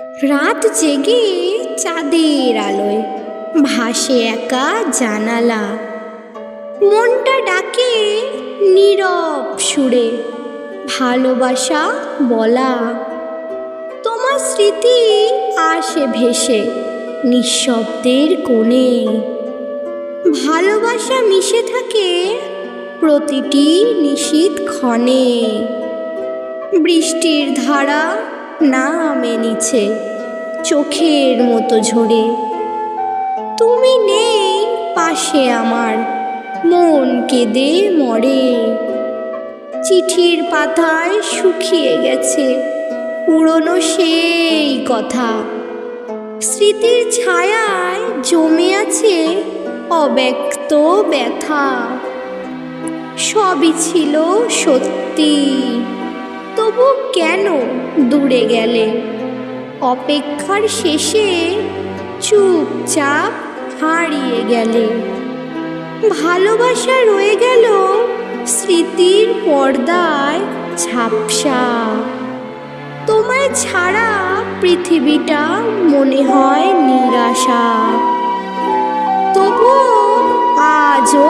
রাত জেগে চাঁদের আলোয় ভাসে একা জানালা। মনটা ডাকে নীরব সুরে, ভালোবাসা বলা। তোমার স্মৃতি আসে ভেসে নিঃশব্দের কোণে। ভালোবাসা মিশে থাকে প্রতিটি নিশীত ক্ষণে। বৃষ্টির ধারা নামে নিচে চোখের মতো ঝরে। তুমি নেই পাশে আমার, মন কেঁদে মরে। চিঠির পাতায় শুকিয়ে গেছে পুরনো সেই কথা। স্মৃতির ছায়ায় জমে আছে অব্যক্ত ব্যথা। সবই ছিল সত্যি। কেন দূরে গেলে? অপেক্ষার শেষে চুপচাপ হারিয়ে গেলে। ভালোবাসা রয়ে গেল স্মৃতির পর্দায় ঝাপসা। তোমায় ছাড়া পৃথিবীটা মনে হয় নিরাশা। তবু আজও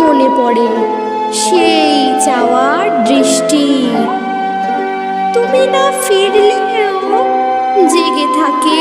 মনে পড়ে সেই চাওয়ার দৃষ্টি। না ফিরলেও জেগে থাকে।